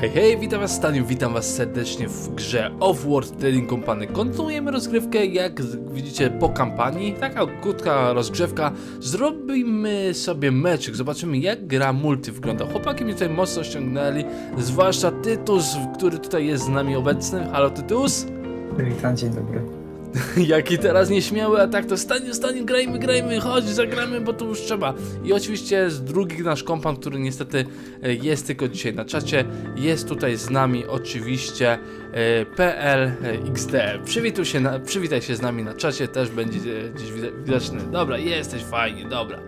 Hej, hej, witam was Staniu, witam was serdecznie w grze Offworld Trading Company. Kontynuujemy rozgrywkę, jak widzicie, po kampanii. Taka krótka rozgrzewka. Zrobimy sobie meczyk, zobaczymy jak gra multi wygląda. Chłopaki mnie tutaj mocno ściągnęli, zwłaszcza Tytus, który tutaj jest z nami obecny. Halo Tytus? Witam, dzień dobry. Jaki teraz nieśmiały atak, to stanie, stanie, grajmy, grajmy, chodź, zagramy, bo to już trzeba. I oczywiście z drugi nasz kompan, który niestety e, jest tylko dzisiaj na czacie, jest tutaj z nami oczywiście e, PL XD. Przywitaj się, na, przywitaj się z nami na czacie, też będzie e, gdzieś widoczny. Dobra, jesteś fajnie, dobra.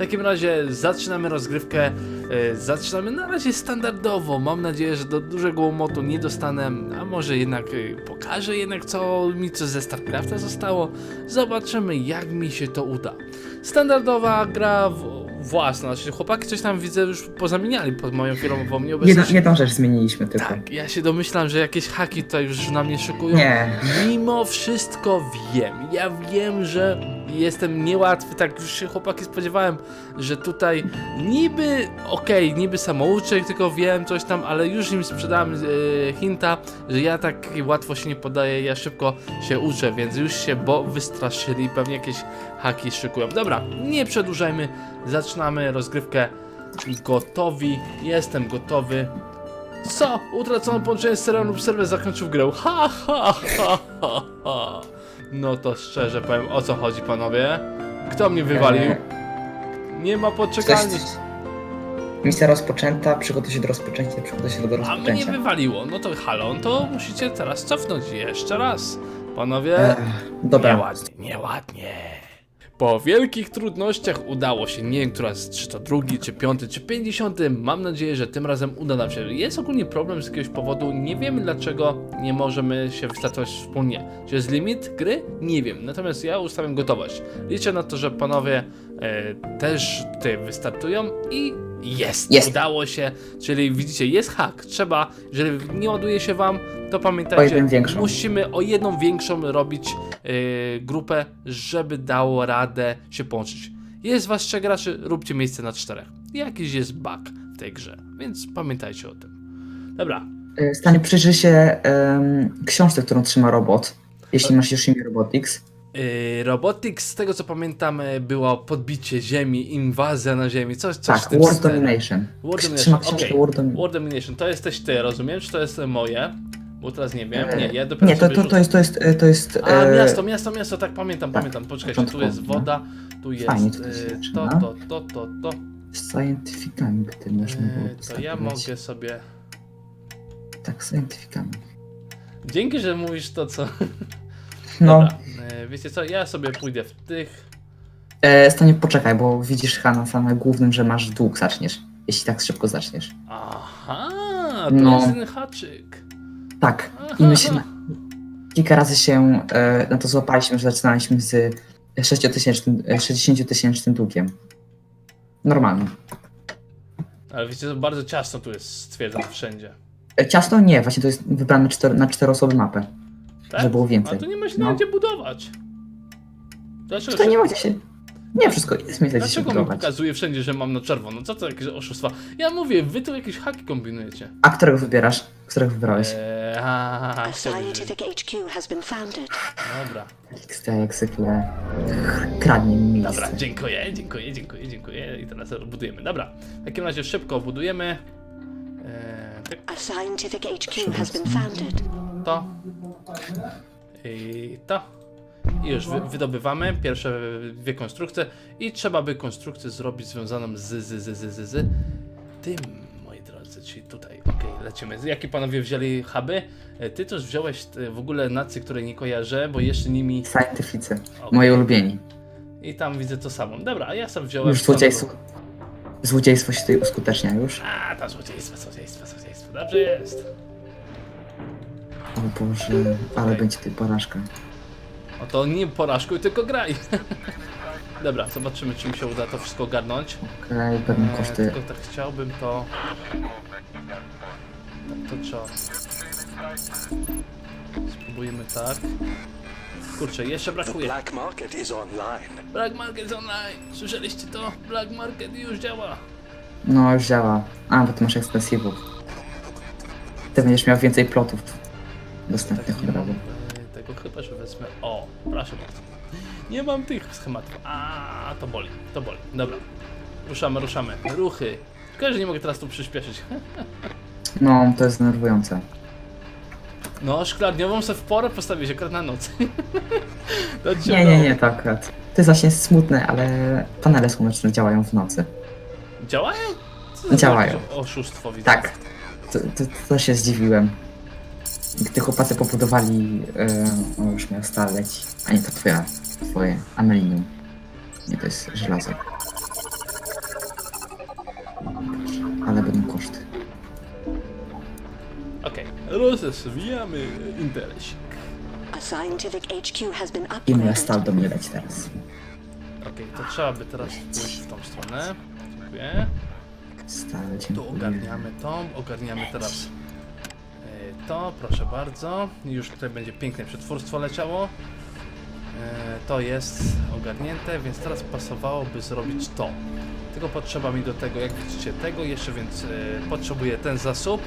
W takim razie zaczynamy rozgrywkę. E, zaczynamy na razie standardowo. Mam nadzieję, że do dużego łomotu nie dostanę, a może jednak e, pokażę jednak co mi co ze StarCrafta zostało. Zobaczymy jak mi się to uda. Standardowa gra własna. Znaczy, chłopaki coś tam widzę już pozamieniali pod moją firmową Jedną, nieobecność. jedną rzecz zmieniliśmy tylko. Tak, ja się domyślam, że jakieś haki tutaj już na mnie szykują. Nie. Mimo wszystko wiem. Ja wiem, że jestem niełatwy. Tak już się chłopaki spodziewałem, że tutaj niby okej, niby samouczek, tylko wiem coś tam, ale już im sprzedałem e, hinta, że ja tak łatwo się nie podaję, ja szybko się uczę, więc już się bo wystraszyli, pewnie jakieś haki szykują. Dobra, nie przedłużajmy, zaczynamy rozgrywkę. Gotowi, jestem gotowy. Co? Utracono połączenie z serwerem lub serwer zakończył grę. Ha, ha, ha, ha, ha. No to szczerze powiem, o co chodzi panowie? Kto mnie wywalił? Nie ma Coś, poczekalni. misja rozpoczęta, przygotuj się do rozpoczęcia, przygotuj się do A mnie rozpoczęcia. wywaliło. No to halo, to musicie teraz cofnąć jeszcze raz. Panowie, Eee, dobra, nieładnie, nieładnie. Po wielkich trudnościach udało się, nie wiem, która z, czy to drugi, czy piąty, czy pięćdziesiąty. Mam nadzieję, że tym razem uda nam się. Jest ogólnie problem z jakiegoś powodu, nie wiemy dlaczego nie możemy się wystartować wspólnie. Czy jest limit gry? Nie wiem. Natomiast ja ustawiam gotowość. Liczę na to, że panowie e, też tutaj wystartują i jest, Jest. udało się. Czyli widzicie, jest hak. Trzeba, jeżeli nie ładuje się wam, to pamiętajcie, musimy o jedną większą robić yy, grupę, żeby dało radę się połączyć. Jest was trzech graczy, róbcie miejsce na czterech. Jakiś jest bug w tej grze, więc pamiętajcie o tym. Dobra, Eee, Stanie przyjrzyj się em, książce, którą trzyma robot. Jeśli masz Yoshimi Robotics. yy, Robotics, z tego co pamiętam, yy, było podbicie ziemi, inwazja na ziemi, coś, coś Tak, stylu. Domination. Trzyma Domination, Domination. World Domination, to jesteś ty, rozumiem? Czy to jest moje? Bo teraz nie wiem, nie, ja dopiero Nie, to, sobie to, to jest, to jest, e, to jest... A, e, miasto, miasto, miasto, tak pamiętam, tak, pamiętam. Poczekajcie, tu początkowo, jest no. woda, tu jest Fajnie tutaj się e, to, zaczyna. to, to, to, to. Z scientificami by ty można było E, To ja postawić. mogę sobie... Tak, scientificami. Dzięki, że mówisz to, co... No, Dobra, e, wiecie co, ja sobie pójdę w tych... e, Stanie poczekaj, bo widzisz chyba na samym głównym, że masz dług zaczniesz. Jeśli tak szybko zaczniesz. Aha, to No. jest ten haczyk. Tak. I my się na, kilka razy się e, na to złapaliśmy, że zaczynaliśmy z 60 tysięcznym długiem. Normalnie. Ale wiecie, to bardzo ciasno tu jest, stwierdzam wszędzie. E, Ciasto nie, właśnie to jest wybrane na cztery, na cztery osoby mapę. Tak? Żeby było więcej. A tu nie ma się No. gdzie budować. Dlaczego, Tutaj nie ma gdzie się... Nie, wszystko jest miejsce, gdzie się Dlaczego mi budować. pokazuje wszędzie, że mam na czerwono? Co to jakieś oszustwa? Ja mówię, wy tu jakieś haki kombinujecie. A którego wybierasz? Którego wybrałeś? Eee, a, A chciałbym, że- scientific HQ has been founded. Dobra, XT jak zwykle kradnie mi miejsce. dobra, dziękuję, dziękuję, dziękuję, dziękuję. I teraz budujemy. Dobra, w takim razie szybko budujemy. Eee, tak, A scientific HQ has been founded. to. I to. I już wy, wydobywamy pierwsze dwie konstrukcje. I trzeba by konstrukcję zrobić związaną z, z, z, z, z, z tym, moi drodzy, czyli tutaj. Lecimy. Jakie panowie wzięli huby? E, Ty też wziąłeś e, w ogóle nacje, które nie kojarzę, bo jeszcze nimi. Scientificy. Okej. Moi ulubieni. I tam widzę to samo. Dobra, a ja sam wziąłem. Już złodziejstwo. Złodziejstwo się tutaj uskutecznia już. A, ta złodziejstwo, złodziejstwo, złodziejstwo. Dobrze jest. O Boże, ale będzie tutaj porażka. No to nie porażkuj, tylko graj. Dobra, zobaczymy, czy mi się uda to wszystko ogarnąć. Okej, pewne Eee, koszty. tylko tak chciałbym to. Tak to trzeba. Spróbujemy tak. Kurczę, jeszcze brakuje. black market is online. Black Market Online! Słyszeliście to? Black Market już działa! No już działa. A, bo ty masz ekspensywów. Ty będziesz miał więcej plotów dostępnych Tak, od razu. Tego chyba, że wezmę. O, proszę bardzo. Nie mam tych schematów. A, to boli, to boli. Dobra. Ruszamy, ruszamy. Ruchy. Tylko, że nie mogę teraz tu przyspieszyć. No, to jest denerwujące. No, szklarniową sobie w porę postawić akurat na noc. to Nie, nie, nie, to akurat. To jest właśnie smutne, ale panele słoneczne działają w nocy. Działają? Co za Działają. jakieś Oszustwo widzę. Tak. To, to, to się zdziwiłem. Gdy chłopacy pobudowali, e, o już miał stal leci. A nie, to twoja, twoje amelinium. Nie, to jest żelazo. Ale będą koszty. Okej, rozwijamy interesik. A scientific HQ has been I moja upgraded. stal do mnie leci teraz. Okej, to trzeba by teraz pójść w tą stronę. Dziękuję. Stal, Tu dziękuję. ogarniamy to, ogarniamy teraz e, to, proszę bardzo. Już tutaj będzie piękne przetwórstwo leciało. E, To jest ogarnięte, więc teraz pasowałoby zrobić to. Tylko potrzeba mi do tego, jak widzicie, tego jeszcze, więc e, potrzebuję ten zasób.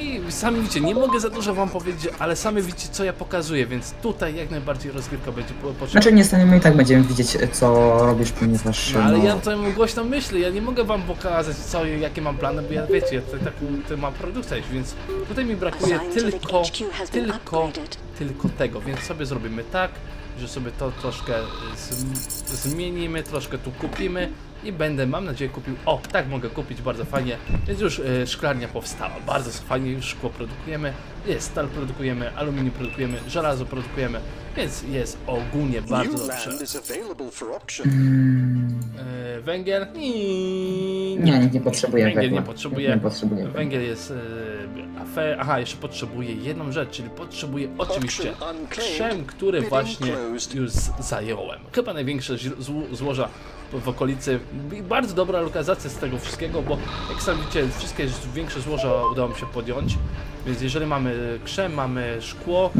I sami widzicie, nie mogę za dużo wam powiedzieć, ale sami widzicie, co ja pokazuję, więc tutaj jak najbardziej rozgrywka będzie po- potrzebna. Znaczy nie staniemy i tak będziemy widzieć, co robisz, ponieważ... No, ale no, ja tutaj mam głośno myślę, ja nie mogę wam pokazać co, jakie mam plany, bo ja wiecie, ja tutaj tak tutaj mam produkcja iść, więc tutaj mi brakuje tylko, tylko, tylko tego, więc sobie zrobimy tak, że sobie to troszkę zm zmienimy, troszkę tu kupimy i będę, mam nadzieję, kupił, o, tak mogę kupić, bardzo fajnie, więc już e, szklarnia powstała, bardzo fajnie, już szkło produkujemy, jest stal produkujemy, aluminium produkujemy, żelazo produkujemy, więc jest ogólnie bardzo dobrze. Mm, E, węgiel? I... nie, nie potrzebuje Węgiel węgla. nie potrzebuje. Nie potrzebuje. Węgiel jest. E, afe... Aha, jeszcze potrzebuje jedną rzecz, czyli potrzebuje oczywiście krzem, który właśnie już zająłem. Chyba największe złoża w okolicy. I Bardzo dobra lokalizacja z tego wszystkiego, bo jak sami widzicie, wszystkie większe złoża udało mi się podjąć. Więc jeżeli mamy krzem, mamy szkło,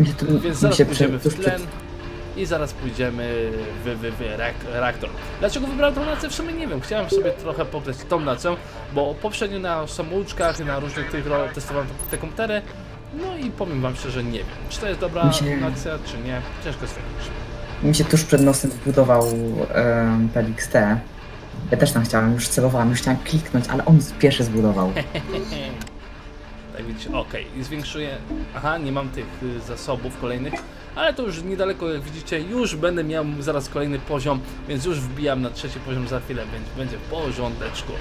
więc zaraz pójdziemy w tlen przed- i zaraz pójdziemy w, w, w reak- reaktor. Dlaczego wybrałem tą nacę? W sumie nie wiem. Chciałem sobie trochę pograć tą nacą, bo poprzednio na samouczkach, na różnych tych testowałem te komputery. No i powiem wam szczerze, nie wiem, czy to jest dobra się- nacja, czy nie. Ciężko stwierdzić. Mi się tuż przed nosem wbudował um, PLXT. Ja też tam chciałem, już celowałem, już chciałem kliknąć, ale on pierwszy zbudował. Tak widzicie, okej, i zwiększuję. Aha, nie mam tych y, zasobów kolejnych, ale to już niedaleko, jak widzicie, już będę miał zaraz kolejny poziom, więc już wbijam na trzeci poziom za chwilę, będzie, będzie w porządeczku.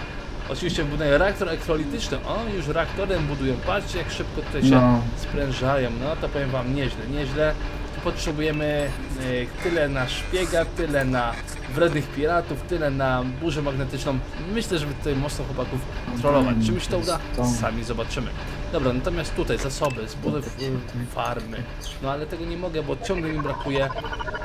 Oczywiście buduję reaktor elektrolityczny, o, już reaktorem budują, patrzcie jak szybko tutaj się No. sprężają, no to powiem wam nieźle, nieźle. Tu potrzebujemy y, tyle na szpiega, tyle na wrednych piratów, tyle na burzę magnetyczną. Myślę, żeby tutaj mocno chłopaków trollować. Czy mi się to uda? To- Sami zobaczymy. Dobra, natomiast tutaj zasoby, zbudow y, farmy. No ale tego nie mogę, bo ciągle mi brakuje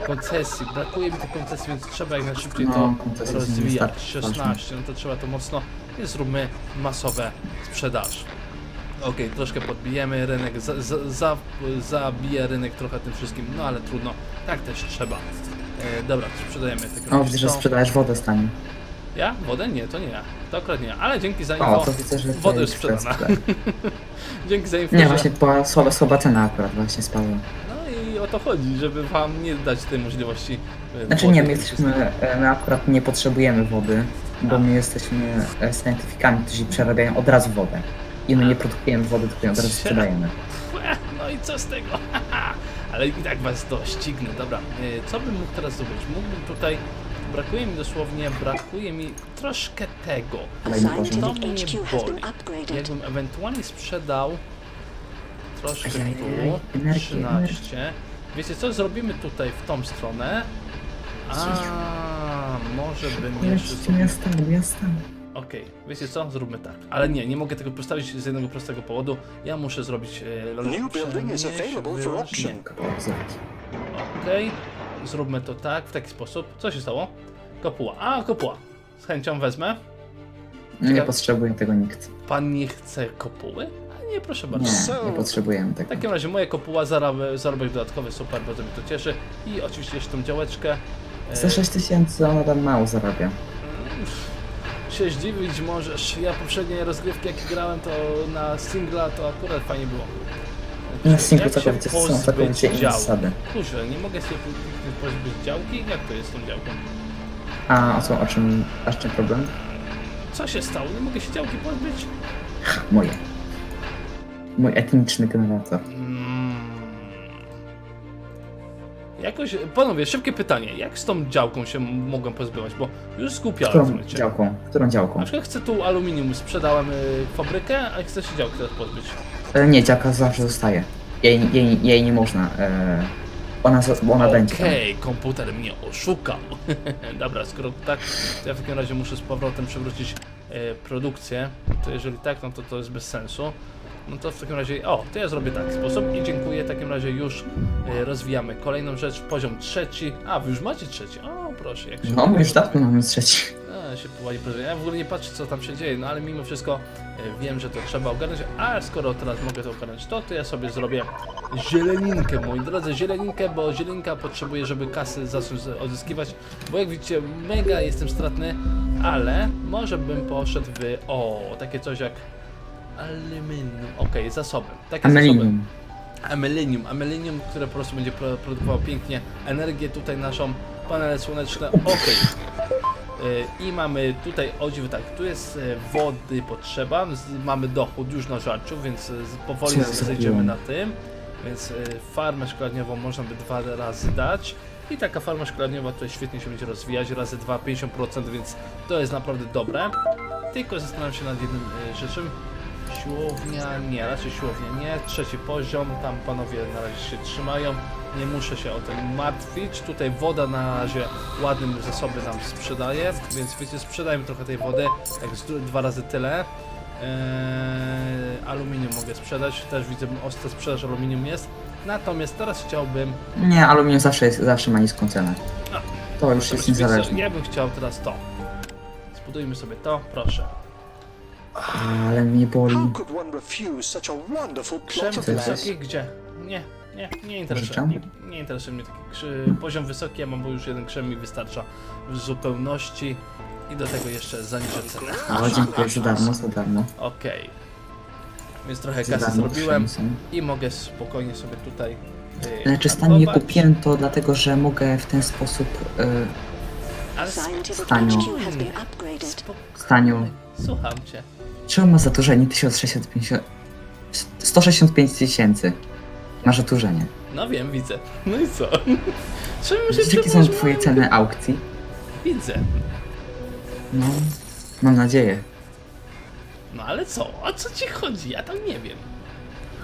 koncesji. Brakuje mi tych koncesji, więc trzeba jak najszybciej No, to są rozwijać. niestety 16, no to trzeba to mocno, więc zróbmy masowe sprzedaż. Okej, troszkę podbijemy rynek, za, za, za, zabije rynek trochę tym wszystkim, no ale trudno, tak też trzeba. E, dobra, sprzedajemy tego. O, widzę, że sprzedajesz wodę stanie. Ja? Wodę? Nie, to nie ja. To akurat nie ja, ale dzięki za O, info. to widzę, że Woda już sprzedana. Dzięki za. Nie, właśnie była słaba, słaba cena akurat właśnie spadła. No i o to chodzi, żeby wam nie dać tej możliwości. e, Znaczy wody nie, my jesteśmy, e, my akurat nie potrzebujemy wody, bo my jesteśmy e, którzy przerabiają od razu wodę. I my nie produkujemy wody, tylko ją od razu sprzedajemy. No i co z tego? Ale i tak was doścignę. Dobra, e, co bym mógł teraz zrobić? Mógłbym tutaj. Brakuje mi dosłownie, brakuje mi troszkę tego. To mnie boli. Jakbym ewentualnie sprzedał troszkę tu, energii, 13. Wiecie co, zrobimy tutaj w tą stronę. A, może bym jeszcze Lecz zrobił... miasta, miasta. Okej, wiecie co? Zróbmy tak. Ale nie, nie mogę tego postawić z jednego prostego powodu. Ja muszę zrobić... E, New building is available for auction. Okej, zróbmy to tak, w taki sposób. Co się stało? Kopuła. A, kopuła. Z chęcią wezmę. Nie Ciekawe. potrzebuje tego nikt. Pan nie chce kopuły? A nie, proszę bardzo. Nie, nie potrzebujemy W tego. takim razie moja kopuła, zarobek, zarobek dodatkowy, super, bardzo mnie to cieszy. I oczywiście jeszcze tą działeczkę. E, Za 6 tysięcy ona tam mało zarabia. się zdziwić możesz. Ja poprzednie rozgrywki jakie grałem to na singla to akurat fajnie było. Na się całkowicie są całkowicie inne zasady. Kurczę, nie mogę się po- pozbyć działki? Jak to jest z tą działką? A o co, o czym, a z czym problem? Co się stało? Nie mogę się działki pozbyć? Ha, moje. Mój etniczny generator. Mm. Jakoś, panowie, szybkie pytanie. Jak z tą działką się mogłem pozbywać? Bo już skupiałem w Którą momencie. działką? Którą działką? Na przykład chcę tu aluminium, sprzedałem y, fabrykę, a chcę się działki teraz pozbyć. E, nie, działka zawsze zostaje. Jej, jej, jej nie można. E, ona, zo- ona będzie. tam. Okej, komputer mnie oszukał. Dobra, skoro tak, to ja w takim razie muszę z powrotem przywrócić e, produkcję. To jeżeli tak, no to to jest bez sensu. No to w takim razie, o, to ja zrobię tak sposób i dziękuję. W takim razie już e, rozwijamy kolejną rzecz, poziom trzeci. A, wy już macie trzeci. O, proszę, jak się No, już dawno mamy trzeci. Się powoli prezentuje. Ja w ogóle nie patrzę, co tam się dzieje, no ale mimo wszystko e, wiem, że to trzeba ogarnąć. A skoro teraz mogę to ogarnąć, to, to ja sobie zrobię zieleninkę, moi drodzy, zieleninkę, bo zielenka potrzebuje, żeby kasy zacząć odzyskiwać. Bo jak widzicie, mega jestem stratny, ale może bym poszedł w. O, takie coś jak. Aluminium. Okej, zasoby. Takie zasoby. Amelinium. Amelinium, które po prostu będzie pro, produkowało pięknie energię tutaj naszą, panele słoneczne, ok. I mamy tutaj, o dziwo tak, tu jest e, wody potrzeba, mamy dochód już na żarciu, więc e, powoli zejdziemy na tym, więc e, farmę szklarniową można by dwa razy dać i taka farma szklarniowa tutaj świetnie się będzie rozwijać, razy 2, 50%, więc to jest naprawdę dobre. Tylko zastanawiam się nad jednym rzeczą. Siłownia nie, raczej siłownia nie. Trzeci poziom, tam panowie na razie się trzymają. Nie muszę się o tym martwić. Tutaj woda na razie ładnym zasoby nam sprzedaje, więc wiecie, sprzedajmy trochę tej wody, tak dwa razy tyle. Eee, aluminium mogę sprzedać, też widzę ostra sprzedaż aluminium jest. Natomiast teraz chciałbym Nie, aluminium zawsze, jest, zawsze ma niską cenę. To już jest niezależne. Ja bym chciał teraz to. Zbudujmy sobie to, proszę. Ale mnie boli. How could one refuse such a wonderful Krzem plot of To jest- land? wysoki gdzie? Nie, nie, nie interesuje, Życzę? nie, nie interesuje mnie taki krzy, poziom wysoki, ja mam, bo już jeden krzem mi wystarcza w zupełności i do tego jeszcze zaniżę cenę. O, dziękuję za darmo, za darmo. Okej. Więc trochę Za kasy darmo zrobiłem i mogę spokojnie sobie tutaj yy, Znaczy stan nie kupiłem to dlatego, że mogę w ten sposób e, Ale Scientific Staniu. HQ has been upgraded. spokojnie. Staniu. Słucham cię. Czemu ma zaturzenie 1650... 165 tysięcy? Masz zaturzenie. No wiem, widzę. No i co? Czemu się Widzisz jakie są przepraszam? twoje ceny aukcji? Widzę. No, mam nadzieję. No ale co? O co ci chodzi? Ja tam nie wiem.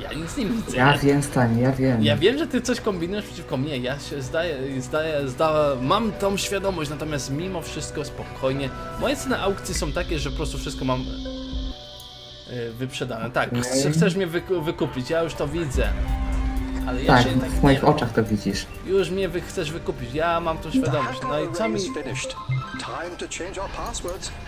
Ja nic nie widzę. Ja wiem, Stanie, ja wiem. Ja wiem, że ty coś kombinujesz przeciwko mnie, ja się zdaję, zdaję, zda, mam tą świadomość, natomiast mimo wszystko spokojnie. Moje ceny aukcji są takie, że po prostu wszystko mam yy, wyprzedane. Tak, chcesz mnie wyku- wykupić, ja już to widzę. Ale ja Tak, się tak w moich nie, oczach to widzisz. Już mnie wy chcesz wykupić, ja mam tą świadomość. No i co mi,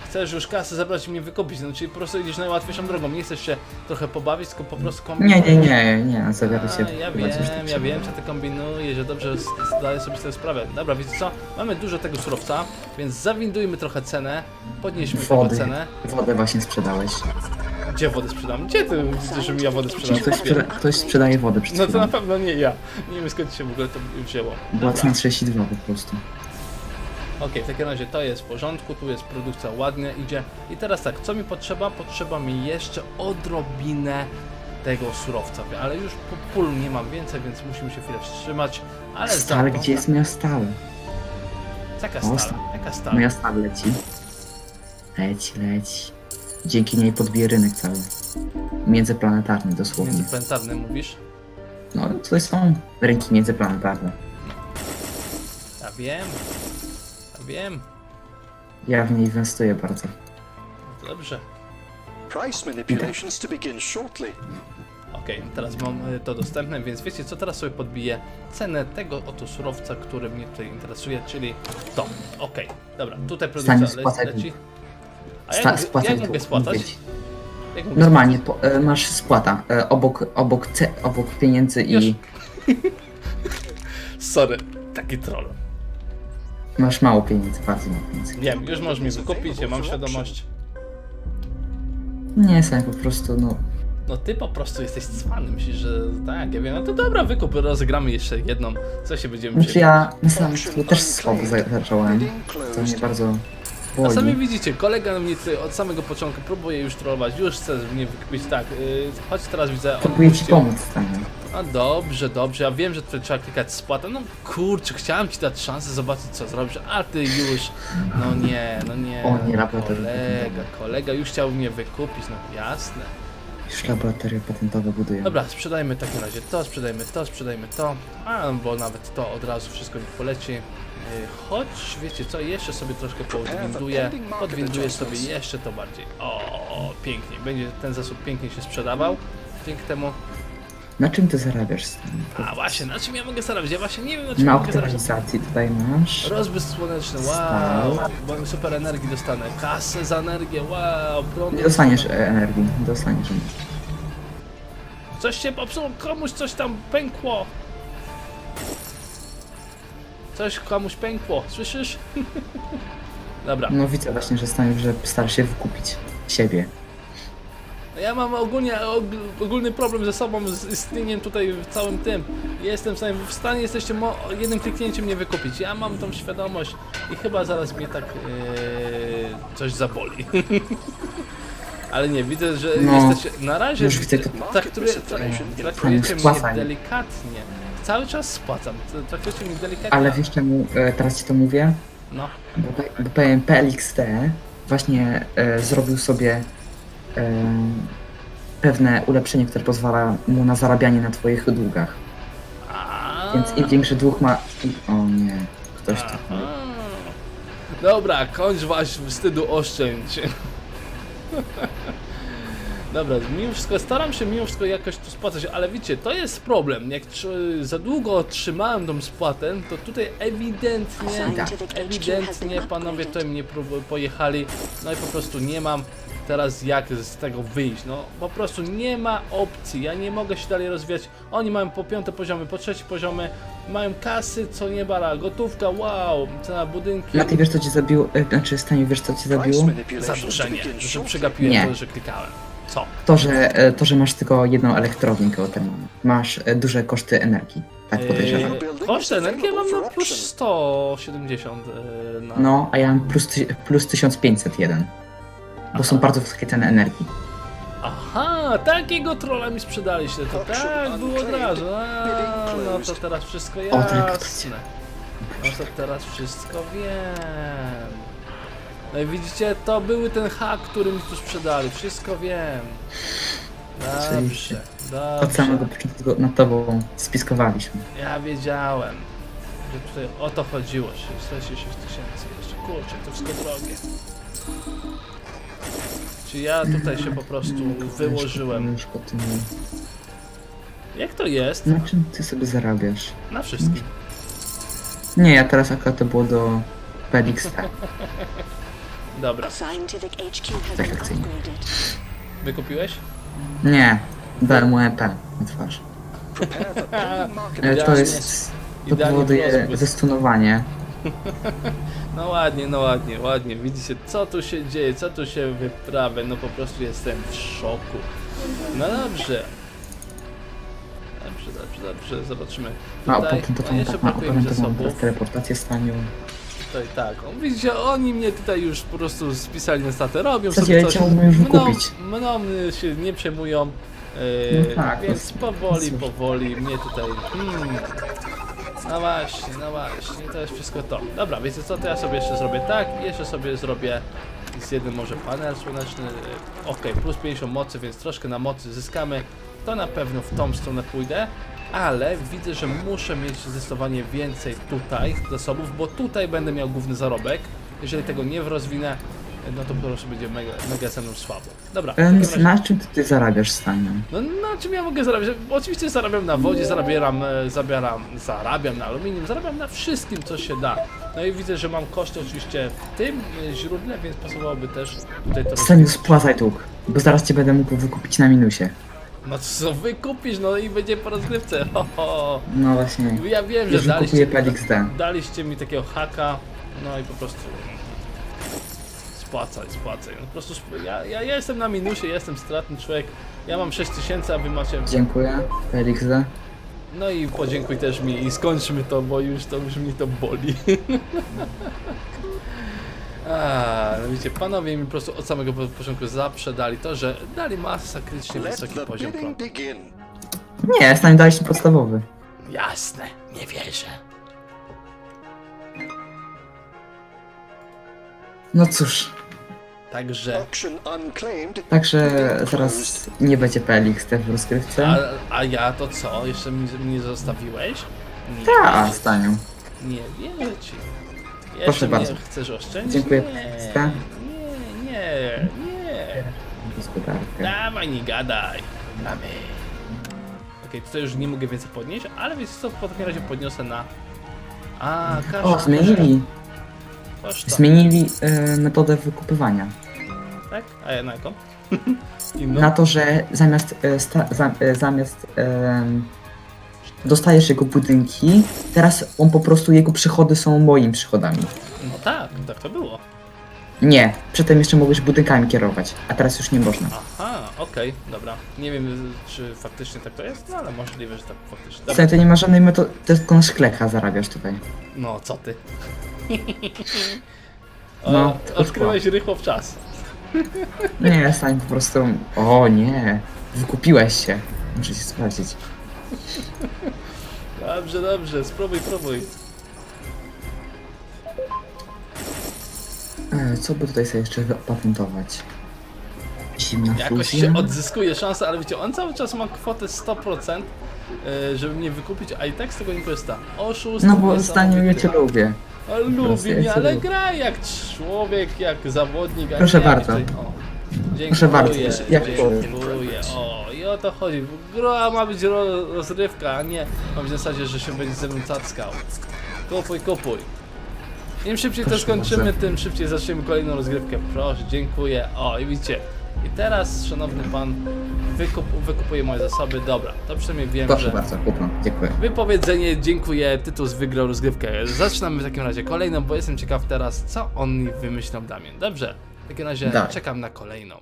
chcesz już kasę zebrać i mnie wykupić, no czyli po prostu idziesz najłatwiejszą drogą, nie chcesz się trochę pobawić, tylko po prostu Nie, kombinujesz. nie, nie, nie, zawiera się. A, ja wiem, tak ja wiem, co ty kombinujesz, że dobrze zdaję sobie z tego sprawę. Dobra, wiecie co? Mamy dużo tego surowca, więc zawindujmy trochę cenę, podnieśmy Wody. cenę. Wodę właśnie sprzedałeś. Gdzie wodę sprzedam? Gdzie ty widzisz, że mi ja wodę sprzedam? Ktoś, sprzeda ktoś sprzedaje wodę przed No to na chwilą. pewno nie ja. Nie wiem skąd się w ogóle to wzięło. Była Dobra. cena 32 po prostu. Okej, w takim razie to jest w porządku, tu jest produkcja ładnie idzie. I teraz tak, co mi potrzeba? Potrzeba mi jeszcze odrobinę tego surowca, ale już po pól nie mam więcej, więc musimy się chwilę wstrzymać. Ale za Stale, to... gdzie jest moja stale? Jaka stala? Jaka stala? Moja stale leci. Leci, leci. Dzięki niej podbije rynek cały. Międzyplanetarny dosłownie. Międzyplanetarny mówisz? No, tutaj są rynki międzyplanetarne. Ja wiem. Ja wiem. Ja w nie inwestuję bardzo. No to dobrze. Price manipulations to begin shortly. Okej, teraz mam y, to dostępne, więc wiecie co, teraz sobie podbiję cenę tego oto surowca, który mnie tutaj interesuje, czyli to. Okej, dobra, tutaj produkcja le leci. A Sta- jak, jak mogę dług, spłacać? mówię. Jak mogę Normalnie, po, e, masz spłata. E, obok, obok, ce, obok pieniędzy Już. i... Sorry, taki troll. Masz mało pieniędzy, bardzo mało pieniędzy. Wiem, już możesz mi wykupić, ja mam świadomość. Nie, Sami, po prostu, no... No ty po prostu jesteś cwany, myślisz, że tak, ja wiem, no to dobra, wykup, rozegramy jeszcze jedną, co się będziemy Znaczy ja na samym początku też słabo za- zacząłem. To mnie bardzo A sami widzicie, kolega mnie tutaj od samego początku próbuje już trollować, już chce mnie wykupić, tak, yy, chodź teraz widzę, Próbuję ci odpuścił. pomóc, Sami. A dobrze, dobrze, ja wiem, że tutaj trzeba klikać spłatę, no kurczę, chciałem ci dać szansę zobaczyć co zrobisz, a ty już, no nie, no nie, O nie, kolega, kolega już chciał mnie wykupić, no jasne. Już laboratoria patentowe budują. Dobra, sprzedajmy w takim razie to, sprzedajmy to, sprzedajmy to, a bo nawet to od razu wszystko mi poleci. Yy, Choć, wiecie co, jeszcze sobie troszkę podwinduję, podwinduję sobie jeszcze to bardziej. O, pięknie, będzie ten zasób pięknie się sprzedawał, dzięki temu. Na czym ty zarabiasz? A właśnie, na czym ja mogę zarabiać? Ja właśnie nie wiem na czym Na mogę zarabiać. optymalizacji tutaj masz. Rozbłysk słoneczny, wow, Stał. bo super energii dostanę, kasę za energię, wow, prąd. Nie dostaniesz e, energii, nie dostaniesz. Coś się popsuło, komuś coś tam pękło. Coś komuś pękło, słyszysz? Dobra, No widzę właśnie, że stanie, że starasz się wykupić siebie. Ja mam ogólnie og, ogólny problem ze sobą, z istnieniem tutaj w całym tym. Jestem w stanie, w stanie jesteście mo, jednym kliknięciem mnie wykupić. Ja mam tą świadomość i chyba zaraz mnie tak yy, coś zaboli. Ale nie, widzę, że No, jesteście, na razie już widzę to- traktuje, traktujecie mnie delikatnie. Cały czas spłacam, traktujecie mnie delikatnie. Ale wiesz czemu e, teraz ci to mówię? No, Bo, bo powiem PLXT właśnie e, zrobił sobie e, pewne ulepszenie, które pozwala mu na zarabianie na twoich długach. Więc im większy dług ma... O nie, ktoś. Aha. Dobra, kończ wasz wstydu oszczędź. Dobra, mimo wszystko staram się mimo wszystko jakoś tu spłacać, ale widzicie, to jest problem. Jak tr- za długo otrzymałem tą spłatę, to tutaj ewidentnie, has ewidentnie panowie tutaj mnie pojechali, no i po prostu nie mam teraz jak z tego wyjść, no po prostu nie ma opcji, ja nie mogę się dalej rozwijać, oni mają po piąte poziomy, po trzecie poziomy, mają kasy, co nie bara, gotówka, wow, cena budynki, A ty wiesz co cię zabiło? E, znaczy Staniu, wiesz co cię zabiło? zadłużenie, że przegapiłem Nie. to, że klikałem. Co? To, że, e, to, że masz tylko jedną elektrownię terminala. Masz e, duże koszty energii. Tak podejrzewam. Eee, Koszt energii ja mam na plus 170 e, na... No, a ja mam plus, ty- plus 1501. Bo są bardzo wysokie ceny energii. Aha, takiego trolla mi sprzedaliście, to tak było od razu. A, no to teraz wszystko O, tak, jasne. No to teraz wszystko wiem. No i widzicie, to były ten hak, który mi tu sprzedali. Wszystko wiem. Oczywiście. Dobrze, Od samego początku nad tobą spiskowaliśmy. Ja wiedziałem, że tutaj o to chodziło. 46 tysięcy jeszcze. Kurczę, to wszystko drogie. Czy ja tutaj się po prostu wyłożyłem? Już po tym... Jak to jest? Na czym ty sobie zarabiasz? Na wszystkim. Nie, ja teraz akurat to było do PLXT. Dobra, Scientific HQ has Tak been upgraded. wykupiłeś? Nie, dałem mu EP na twarz. E, To Idealnie- jest... To idealnie powoduje zestunowanie. No ładnie, no ładnie, ładnie. Widzicie, co tu się dzieje, co tu się wyprawia. No po prostu jestem w szoku. No dobrze. Dobrze, dobrze, dobrze, zobaczymy. No, Tutaj, potem to tam jeszcze tak ma brakuje mi teraz zasobów. teleportację staniu. Tutaj tak, widzicie, oni mnie tutaj już po prostu spisali na statę, robią zasadzie sobie ja coś, chciałbym już mną, wykupić. mną y, się nie przejmują, yy, No tak, więc no, powoli, cóż. powoli mnie tutaj, hmm, no właśnie, no właśnie, to jest wszystko to. Dobra, wiecie co, to ja sobie jeszcze zrobię tak, i jeszcze sobie zrobię z jednym może panel słoneczny, ok, plus 50 mocy, więc troszkę na mocy zyskamy, to na pewno w tą stronę pójdę, ale widzę, że muszę mieć zdecydowanie więcej tutaj zasobów, bo tutaj będę miał główny zarobek. Jeżeli tego nie rozwinę, no to po prostu będzie mega, mega ze mną słabo. Dobra, Więc razie- na czym ty, ty zarabiasz staniu? no na czym ja mogę zarabiać? Oczywiście zarabiam na wodzie, zarabiam, e, zabieram, zarabiam na aluminium, zarabiam na wszystkim, co się da. No i widzę, że mam koszty oczywiście w tym e, źródle, więc pasowałoby też tutaj to Staniu, spłacaj dług, bo zaraz cię będę mógł wykupić na minusie. No co wykupisz, no i będzie po rozgrywce. Ho, ho. No właśnie. Ja wiem, że Już daliście, PLXD. daliście mi takiego haka, No i po prostu spłacaj, spłacaj. No po prostu sp- ja, ja, ja jestem na minusie, jestem stratny człowiek. Ja mam 6000, a wy macie... Dziękuję, Felixze. No i podziękuj też mi i skończmy to, bo już to już mi to boli. A, no widzicie, panowie mi po prostu od samego po- początku zaprzedali to, że dali masakrycznie Let wysoki the poziom bidding prądu. begin. Nie, z nami daliśmy podstawowy. Jasne, nie wierzę. No cóż, Także, także zaraz nie będzie PLX w rozgrywce. a, a ja to co? Jeszcze mnie, mnie zostawiłeś? Nie, Tak, staniu. nie wierzę ci. Jeszcze Proszę mnie bardzo. chcesz oszczędzić? Dziękuję, Nie, nie, nie, nie. Gospodarkę. Dawaj, nie gadaj. Mamy. Okej, tutaj już nie mogę więcej podnieść, ale więc co, w takim razie podniosę na... A, każdy... O, zmienili. Koszta, Zmienili e, metodę wykupywania. tak? A ja na jaką? Inną? Na to, że zamiast, e, sta, za, e, zamiast em, dostajesz jego budynki, teraz on po prostu, jego przychody są moimi przychodami. No tak, tak to było. Nie, przedtem jeszcze mogłeś budynkami kierować, a teraz już nie można. Aha, okej, dobra. Nie wiem, czy faktycznie tak to jest, no ale możliwe, że tak faktycznie. Dobra. Słuchaj, to nie ma żadnej metody, tylko na szklecha zarabiasz tutaj. No, co ty? No, tylko odkryłeś rychło w czas. Nie, stań po prostu... O nie, wykupiłeś się. Muszę się sprawdzić. Dobrze, dobrze, spróbuj, próbuj. E, co by tutaj sobie jeszcze opatentować? Zimna Jakoś fuzja? się odzyskuje szansę, ale wiecie, on cały czas ma kwotę 100%, e, żeby mnie wykupić, a i tak z tego nie korzysta. Oszust. No bo niesamowity. zdaniem ja cię lubię. Lubi mnie, ale gra jak człowiek, jak zawodnik. a Proszę nie jak bardzo. o. Dziękuję, Proszę bardzo, jak dziękuję. O, i o to chodzi. Gra ma być ro, rozrywka, a nie ma być w zasadzie, że się będzie ze mną cackał. Kupuj, kupuj. Im szybciej to Proszę skończymy, bardzo. tym szybciej zaczniemy kolejną rozgrywkę. Proszę, dziękuję. O, i widzicie. I teraz, szanowny pan, wykup, wykupuje moje zasoby. Dobra, to przynajmniej wiem, Proszę że... bardzo, kupno. Dziękuję. Wypowiedzenie, dziękuję, Tytus wygrał rozgrywkę. Zaczynamy w takim razie kolejną, bo jestem ciekaw teraz, co oni wymyślą mnie. Dobrze, w takim razie czekam na kolejną.